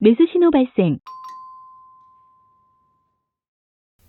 매수 신호 발생.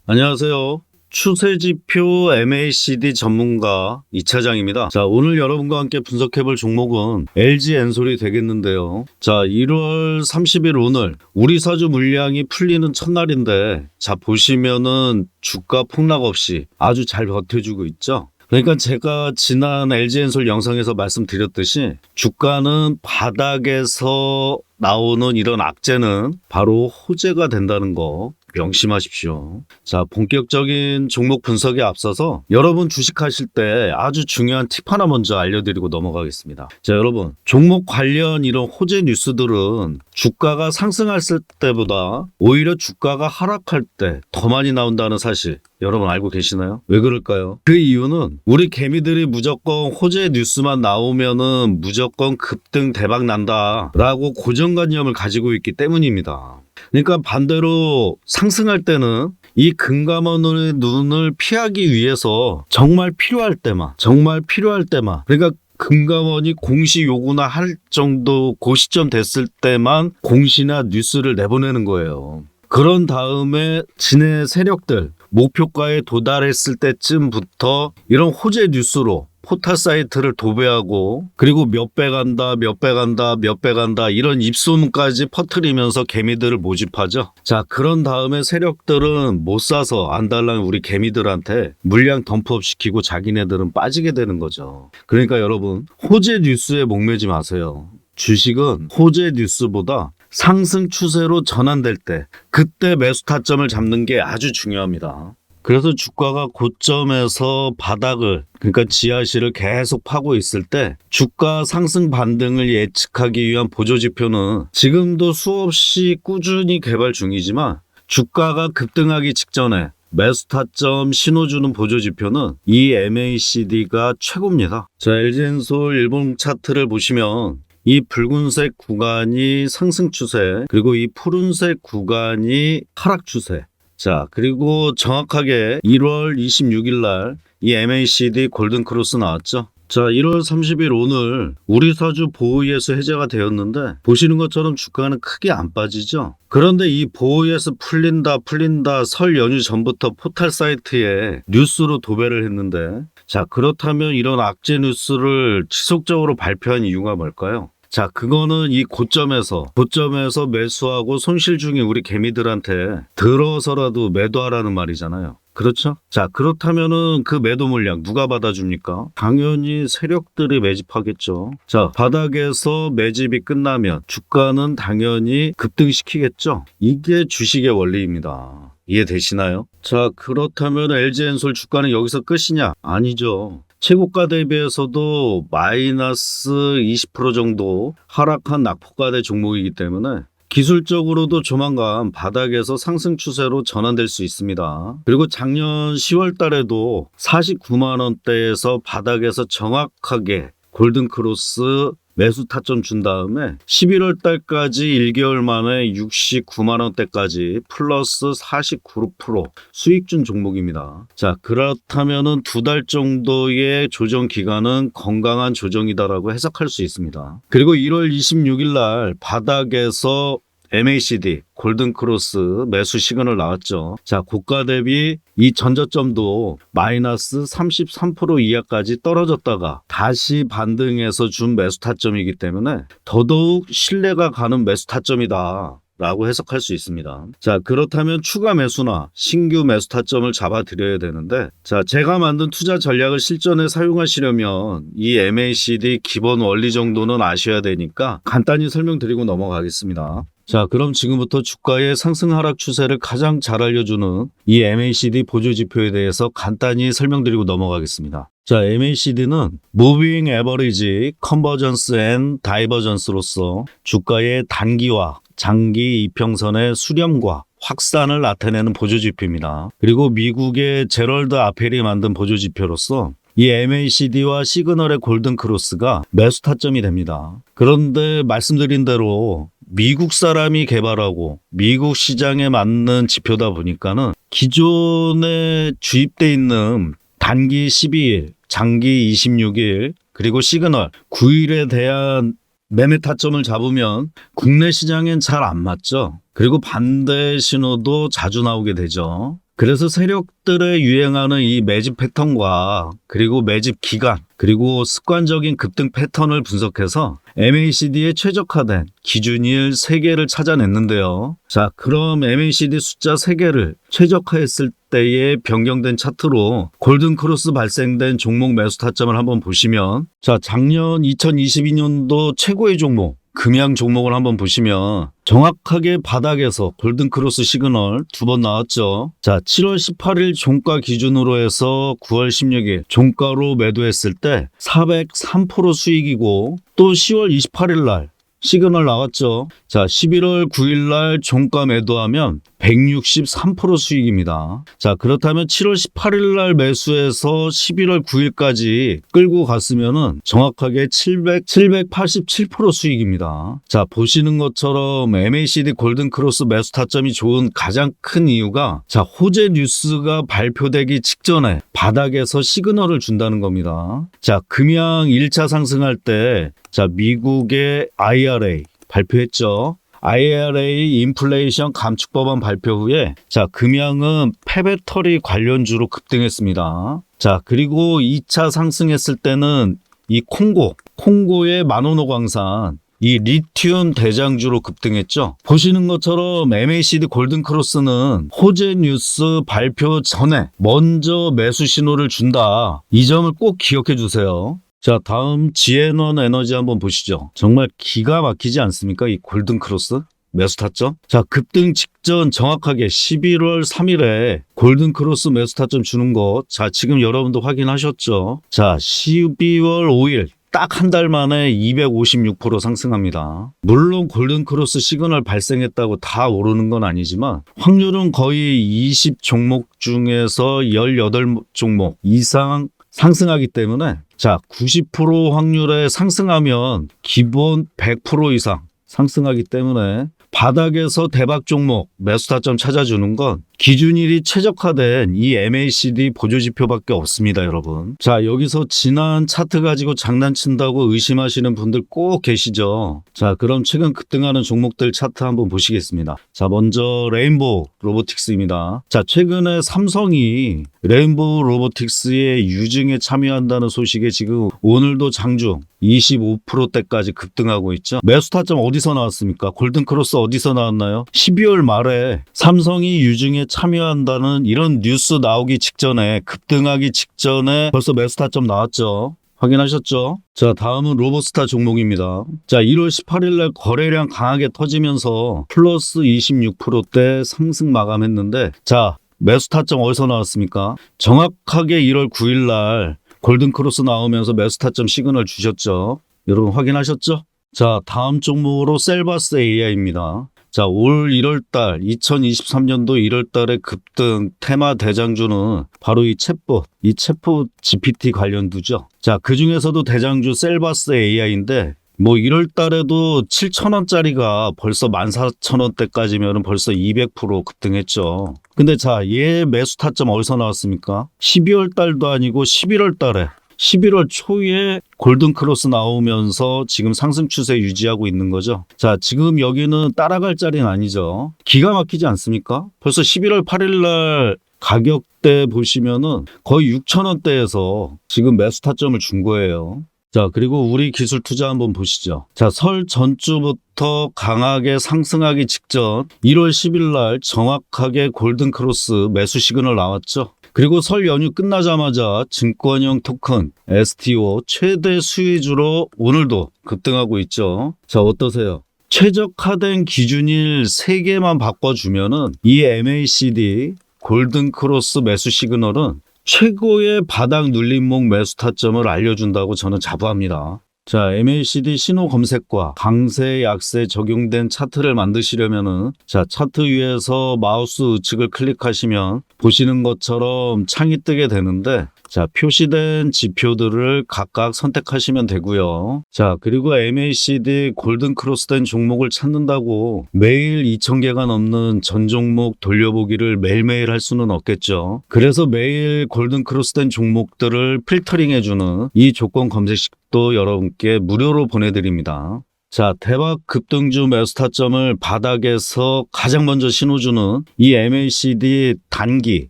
안녕하세요. 추세지표 MACD 전문가 이 차장입니다. 자, 오늘 여러분과 함께 분석해볼 종목은 LG 엔솔이 되겠는데요. 자, 1월 30일 오늘 우리 사주 물량이 풀리는 첫날인데, 자, 보시면은 주가 폭락 없이 아주 잘 버텨주고 있죠. 그러니까 제가 지난 LG 엔솔 영상에서 말씀드렸듯이 주가는 바닥에서 나오는 이런 악재는 바로 호재가 된다는 거 명심하십시오. 자, 본격적인 종목 분석에 앞서서 여러분 주식하실 때 아주 중요한 팁 하나 먼저 알려드리고 넘어가겠습니다. 자, 여러분, 종목 관련 이런 호재 뉴스들은 주가가 상승했을 때보다 오히려 주가가 하락할 때 더 많이 나온다는 사실 여러분 알고 계시나요? 왜 그럴까요? 그 이유는 우리 개미들이 무조건 호재 뉴스만 나오면은 무조건 급등 대박 난다라고 고정관념을 가지고 있기 때문입니다. 그러니까 반대로 상승할 때는 이 금감원의 눈을 피하기 위해서 정말 필요할 때만, 정말 필요할 때만, 그러니까 금감원이 공시 요구나 할 정도 그 시점 됐을 때만 공시나 뉴스를 내보내는 거예요. 그런 다음에 진해 세력들 목표가에 도달했을 때쯤부터 이런 호재 뉴스로 포털 사이트를 도배하고 그리고 몇 배 간다 몇 배 간다 몇 배 간다 이런 입소문까지 퍼뜨리면서 개미들을 모집하죠. 자 그런 다음에 세력들은 못 사서 안달난 우리 개미들한테 물량 덤프업 시키고 자기네들은 빠지게 되는 거죠. 그러니까 여러분 호재 뉴스에 목매지 마세요. 주식은 호재 뉴스보다 상승 추세로 전환될 때 그때 매수 타점을 잡는 게 아주 중요합니다. 그래서 주가가 고점에서 바닥을 그러니까 지하실을 계속 파고 있을 때 주가 상승 반등을 예측하기 위한 보조 지표는 지금도 수없이 꾸준히 개발 중이지만 주가가 급등하기 직전에 매수 타점 신호 주는 보조 지표는 이 MACD가 최고입니다. 자, LG엔솔 일본 차트를 보시면 이 붉은색 구간이 상승 추세, 그리고 이 푸른색 구간이 하락 추세. 자, 그리고 정확하게 1월 26일 날 이 MACD 골든 크로스 나왔죠. 자, 1월 30일 오늘 우리 사주 보호예수 해제가 되었는데 보시는 것처럼 주가는 크게 안 빠지죠. 그런데 이 보호예수 풀린다 풀린다 설 연휴 전부터 포털 사이트에 뉴스로 도배를 했는데 자, 그렇다면 이런 악재 뉴스를 지속적으로 발표한 이유가 뭘까요? 자, 그거는 이 고점에서, 고점에서 매수하고 손실 중인 우리 개미들한테 들어서라도 매도하라는 말이잖아요. 그렇죠? 자, 그렇다면은 그 매도 물량 누가 받아줍니까? 당연히 세력들이 매집하겠죠. 자, 바닥에서 매집이 끝나면 주가는 당연히 급등시키겠죠. 이게 주식의 원리입니다. 이해되시나요? 자, 그렇다면 LG엔솔 주가는 여기서 끝이냐? 아니죠. 최고가 대비해서도 마이너스 20% 정도 하락한 낙폭가대 종목이기 때문에 기술적으로도 조만간 바닥에서 상승 추세로 전환될 수 있습니다. 그리고 작년 10월 달에도 49만 원대에서 바닥에서 정확하게 골든 크로스 매수 타점 준 다음에 11월 달까지 1개월 만에 69만 원대까지 플러스 49% 수익 준 종목입니다. 자, 그렇다면은 두 달 정도의 조정 기간은 건강한 조정이다라고 해석할 수 있습니다. 그리고 1월 26일 날 바닥에서 MACD 골든 크로스 매수 시그널 나왔죠. 자, 고가 대비 이 전저점도 마이너스 33% 이하까지 떨어졌다가 다시 반등해서 준 매수 타점이기 때문에 더더욱 신뢰가 가는 매수 타점이다. 라고 해석할 수 있습니다. 자, 그렇다면 추가 매수나 신규 매수 타점을 잡아 드려야 되는데, 자, 제가 만든 투자 전략을 실전에 사용하시려면 이 MACD 기본 원리 정도는 아셔야 되니까 간단히 설명드리고 넘어가겠습니다. 자, 그럼 지금부터 주가의 상승 하락 추세를 가장 잘 알려주는 이 MACD 보조 지표에 대해서 간단히 설명드리고 넘어가겠습니다. 자, MACD는 Moving Average Convergence and Divergence로서 주가의 단기와 장기 이평선의 수렴과 확산을 나타내는 보조 지표입니다. 그리고 미국의 제럴드 아펠이 만든 보조 지표로서 이 MACD와 시그널의 골든 크로스가 매수 타점이 됩니다. 그런데 말씀드린 대로 미국 사람이 개발하고 미국 시장에 맞는 지표다 보니까는 기존에 주입돼 있는 단기 12일, 장기 26일, 그리고 시그널 9일에 대한 매매 타점을 잡으면 국내 시장엔 잘 안 맞죠. 그리고 반대 신호도 자주 나오게 되죠. 그래서 세력들의 유행하는 이 매집 패턴과 그리고 매집 기간 그리고 습관적인 급등 패턴을 분석해서 MACD에 최적화된 기준일 3개를 찾아냈는데요. 자, 그럼 MACD 숫자 3개를 최적화했을 때의 변경된 차트로 골든 크로스 발생된 종목 매수 타점을 한번 보시면 자, 작년 2022년도 최고의 종목 금양 종목을 한번 보시면 정확하게 바닥에서 골든 크로스 시그널 두 번 나왔죠. 자, 7월 18일 종가 기준으로 해서 9월 16일 종가로 매도했을 때 403% 수익이고 또 10월 28일 날 시그널 나왔죠. 자, 11월 9일 날 종가 매도하면 163% 수익입니다. 자, 그렇다면 7월 18일 날 매수해서 11월 9일까지 끌고 갔으면은 정확하게 700, 787% 수익입니다. 자, 보시는 것처럼 MACD 골든 크로스 매수 타점이 좋은 가장 큰 이유가 자, 호재 뉴스가 발표되기 직전에 바닥에서 시그널을 준다는 겁니다. 자, 금양 1차 상승할 때 자, 미국의 IRA 발표했죠. IRA 인플레이션 감축 법안 발표 후에 자, 금양은 폐배터리 관련주로 급등했습니다. 자, 그리고 2차 상승했을 때는 이 콩고, 콩고의 마노노 광산 이 리튬 대장주로 급등했죠. 보시는 것처럼 MACD 골든 크로스는 호재 뉴스 발표 전에 먼저 매수 신호를 준다. 이 점을 꼭 기억해 주세요. 자, 다음 지에넌 에너지 한번 보시죠. 정말 기가 막히지 않습니까? 이 골든 크로스? 매수 타점? 자, 급등 직전 정확하게 11월 3일에 골든 크로스 매수 타점 주는 거. 자, 지금 여러분도 확인하셨죠? 자, 12월 5일 딱한달 만에 256% 상승합니다. 물론 골든 크로스 시그널 발생했다고 다 오르는 건 아니지만 확률은 거의 20 종목 중에서 18 종목 이상 상승하기 때문에 자, 90% 확률에 상승하면 기본 100% 이상 상승하기 때문에 바닥에서 대박 종목 매수 타점 찾아주는 건 기준일이 최적화된 이 MACD 보조지표밖에 없습니다, 여러분. 자, 여기서 지난 차트 가지고 장난친다고 의심하시는 분들 꼭 계시죠? 자, 그럼 최근 급등하는 종목들 차트 한번 보시겠습니다. 자, 먼저 레인보우 로보틱스입니다. 자, 최근에 삼성이 레인보우 로보틱스의 유증에 참여한다는 소식에 지금 오늘도 장중 25%대까지 급등하고 있죠. 매수 타점 어디서 나왔습니까? 골든크로스 어디서 나왔나요? 12월 말에 삼성이 유증에 참여한다는 이런 뉴스 나오기 직전에 급등하기 직전에 벌써 매수 타점 나왔죠. 확인하셨죠? 자, 다음은 로보스타 종목입니다. 자, 1월 18일 날 거래량 강하게 터지면서 플러스 26%대 상승 마감했는데 자, 매수 타점 어디서 나왔습니까? 정확하게 1월 9일 날 골든크로스 나오면서 매수 타점 시그널 주셨죠. 여러분 확인하셨죠? 자, 다음 종목으로 셀바스 AI입니다. 자, 올 1월달, 2023년도 1월달에 급등 테마 대장주는 바로 이 챗봇, 이 챗봇 GPT 관련주죠. 자, 그 중에서도 대장주 셀바스 AI인데, 뭐 1월 달에도 7,000원짜리가 벌써 14,000원대까지면 벌써 200% 급등했죠. 근데 자, 얘 매수 타점 어디서 나왔습니까? 12월 달도 아니고 11월 달에 11월 초에 골든 크로스 나오면서 지금 상승 추세 유지하고 있는 거죠. 자, 지금 여기는 따라갈 자리는 아니죠. 기가 막히지 않습니까? 벌써 11월 8일 날 가격대 보시면은 거의 6,000원대에서 지금 매수 타점을 준 거예요. 자, 그리고 우리 기술 투자 한번 보시죠. 자, 설 전주부터 강하게 상승하기 직전 1월 10일 날 정확하게 골든 크로스 매수 시그널 나왔죠. 그리고 설 연휴 끝나자마자 증권형 토큰 STO 최대 수혜주로 오늘도 급등하고 있죠. 자, 어떠세요? 최적화된 기준일 3개만 바꿔주면은 이 MACD 골든 크로스 매수 시그널은 최고의 바닥 눌림목 매수 타점을 알려준다고 저는 자부합니다. 자, MACD 신호 검색과 강세, 약세 적용된 차트를 만드시려면은 자, 차트 위에서 마우스 우측을 클릭하시면 보시는 것처럼 창이 뜨게 되는데 자, 표시된 지표들을 각각 선택하시면 되고요. 자, 그리고 MACD 골든 크로스된 종목을 찾는다고 매일 2,000개가 넘는 전 종목 돌려보기를 매일매일 할 수는 없겠죠. 그래서 매일 골든 크로스된 종목들을 필터링 해주는 이 조건 검색식도 여러분께 무료로 보내드립니다. 자, 대박 급등주 매수 타점을 바닥에서 가장 먼저 신호주는 이 MACD 단기,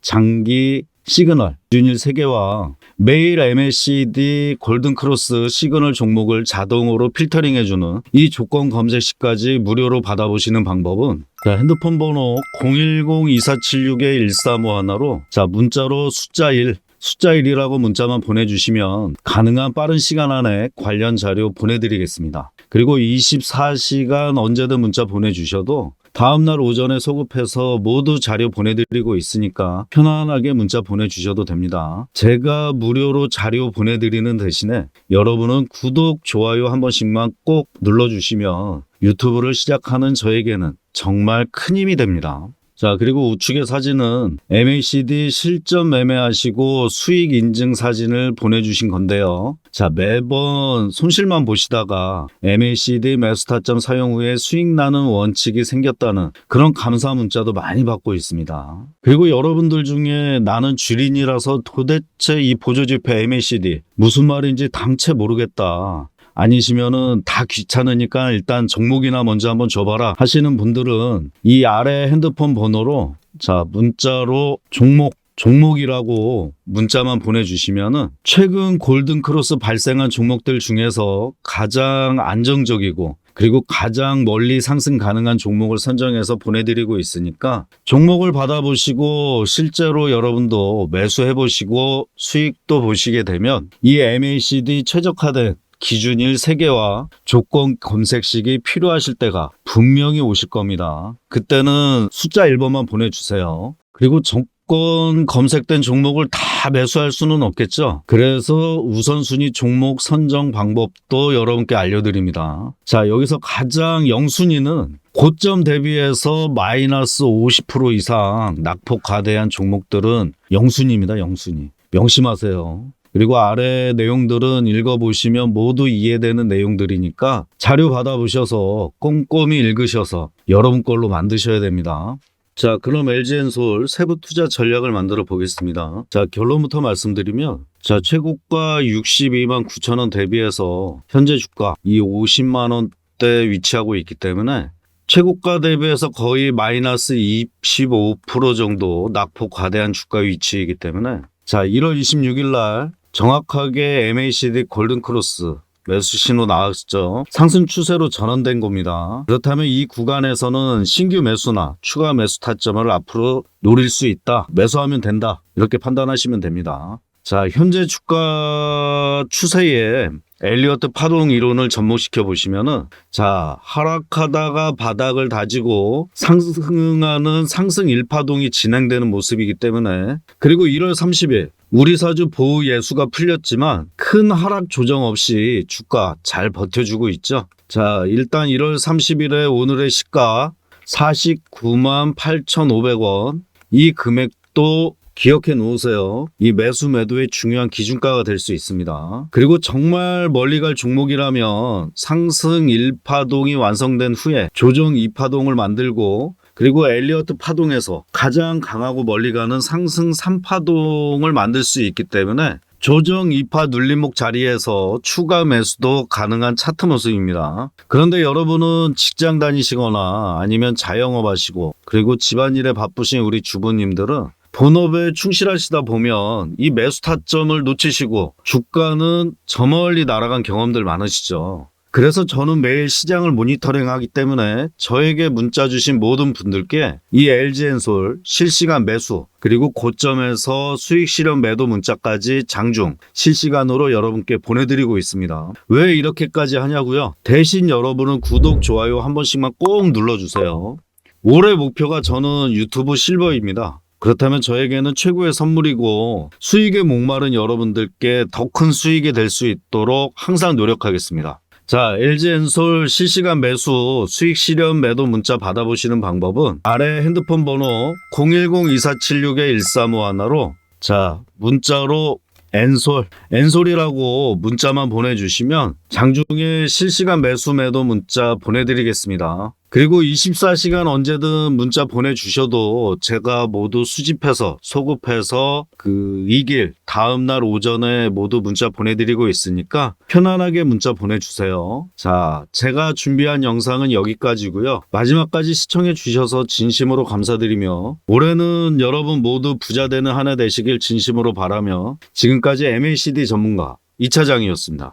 장기 시그널, 준일 3개와 매일 MACD 골든크로스 시그널 종목을 자동으로 필터링 해주는 이 조건 검색 시까지 무료로 받아보시는 방법은 자, 핸드폰 번호 010-2476-1351로 자, 문자로 숫자 1 숫자 1이라고 문자만 보내주시면 가능한 빠른 시간 안에 관련 자료 보내드리겠습니다. 그리고 24시간 언제든 문자 보내주셔도 다음날 오전에 소급해서 모두 자료 보내드리고 있으니까 편안하게 문자 보내주셔도 됩니다. 제가 무료로 자료 보내드리는 대신에 여러분은 구독, 좋아요 한 번씩만 꼭 눌러주시면 유튜브를 시작하는 저에게는 정말 큰 힘이 됩니다. 자, 그리고 우측의 사진은 MACD 실전 매매하시고 수익 인증 사진을 보내주신 건데요. 자, 매번 손실만 보시다가 MACD 매수 타점 사용 후에 수익 나는 원칙이 생겼다는 그런 감사 문자도 많이 받고 있습니다. 그리고 여러분들 중에 나는 주린이라서 도대체 이 보조지표 MACD 무슨 말인지 당최 모르겠다. 아니시면은 다 귀찮으니까 일단 종목이나 먼저 한번 줘봐라 하시는 분들은 이 아래 핸드폰 번호로 자 문자로 종목 종목이라고 문자만 보내주시면은 최근 골든크로스 발생한 종목들 중에서 가장 안정적이고 그리고 가장 멀리 상승 가능한 종목을 선정해서 보내드리고 있으니까 종목을 받아보시고 실제로 여러분도 매수해보시고 수익도 보시게 되면 이 MACD 최적화된 기준일 3개와 조건 검색식이 필요하실 때가 분명히 오실 겁니다. 그때는 숫자 1번만 보내주세요. 그리고 조건 검색된 종목을 다 매수할 수는 없겠죠. 그래서 우선순위 종목 선정 방법도 여러분께 알려드립니다. 자, 여기서 가장 영순위는 고점 대비해서 마이너스 50% 이상 낙폭 과대한 종목들은 영순위입니다. 영순위. 명심하세요. 그리고 아래 내용들은 읽어보시면 모두 이해되는 내용들이니까 자료 받아보셔서 꼼꼼히 읽으셔서 여러분 걸로 만드셔야 됩니다. 자, 그럼 LG엔솔 세부 투자 전략을 만들어 보겠습니다. 자, 결론부터 말씀드리면 자, 최고가 62만 9천 원 대비해서 현재 주가 이 50만 원대 위치하고 있기 때문에 최고가 대비해서 거의 마이너스 25% 정도 낙폭 과대한 주가 위치이기 때문에 자, 1월 26일 날 정확하게 MACD 골든크로스 매수 신호 나왔죠. 상승 추세로 전환된 겁니다. 그렇다면 이 구간에서는 신규 매수나 추가 매수 타점을 앞으로 노릴 수 있다. 매수하면 된다. 이렇게 판단하시면 됩니다. 자, 현재 주가 추세에 엘리어트 파동 이론을 접목시켜 보시면은 자, 하락하다가 바닥을 다지고 상승하는 상승 일파동이 진행되는 모습이기 때문에 그리고 1월 30일 우리 사주 보호 예수가 풀렸지만 큰 하락 조정 없이 주가 잘 버텨주고 있죠. 자, 일단 1월 30일에 오늘의 시가 49만 8,500원. 이 금액도 기억해 놓으세요. 이 매수 매도의 중요한 기준가가 될 수 있습니다. 그리고 정말 멀리 갈 종목이라면 상승 1파동이 완성된 후에 조정 2파동을 만들고 그리고 엘리어트 파동에서 가장 강하고 멀리 가는 상승 3파동을 만들 수 있기 때문에 조정 2파 눌림목 자리에서 추가 매수도 가능한 차트 모습입니다. 그런데 여러분은 직장 다니시거나 아니면 자영업 하시고 그리고 집안일에 바쁘신 우리 주부님들은 본업에 충실하시다 보면 이 매수 타점을 놓치시고 주가는 저 멀리 날아간 경험들 많으시죠. 그래서 저는 매일 시장을 모니터링 하기 때문에 저에게 문자 주신 모든 분들께 이 LG엔솔 실시간 매수 그리고 고점에서 수익 실현 매도 문자까지 장중 실시간으로 여러분께 보내드리고 있습니다. 왜 이렇게까지 하냐고요? 대신 여러분은 구독, 좋아요 한 번씩만 꼭 눌러주세요. 올해 목표가 저는 유튜브 실버입니다. 그렇다면 저에게는 최고의 선물이고 수익에 목마른 여러분들께 더 큰 수익이 될 수 있도록 항상 노력하겠습니다. 자, LG엔솔 실시간 매수 수익 실현 매도 문자 받아보시는 방법은 아래 핸드폰 번호 010-2476-1351로 자, 문자로 엔솔, 엔솔이라고 문자만 보내주시면 장중에 실시간 매수 매도 문자 보내드리겠습니다. 그리고 24시간 언제든 문자 보내주셔도 제가 모두 수집해서 소급해서 그 이 길 다음날 오전에 모두 문자 보내드리고 있으니까 편안하게 문자 보내주세요. 자, 제가 준비한 영상은 여기까지고요. 마지막까지 시청해 주셔서 진심으로 감사드리며 올해는 여러분 모두 부자 되는 한 해 되시길 진심으로 바라며 지금까지 MACD 전문가 이차장이었습니다.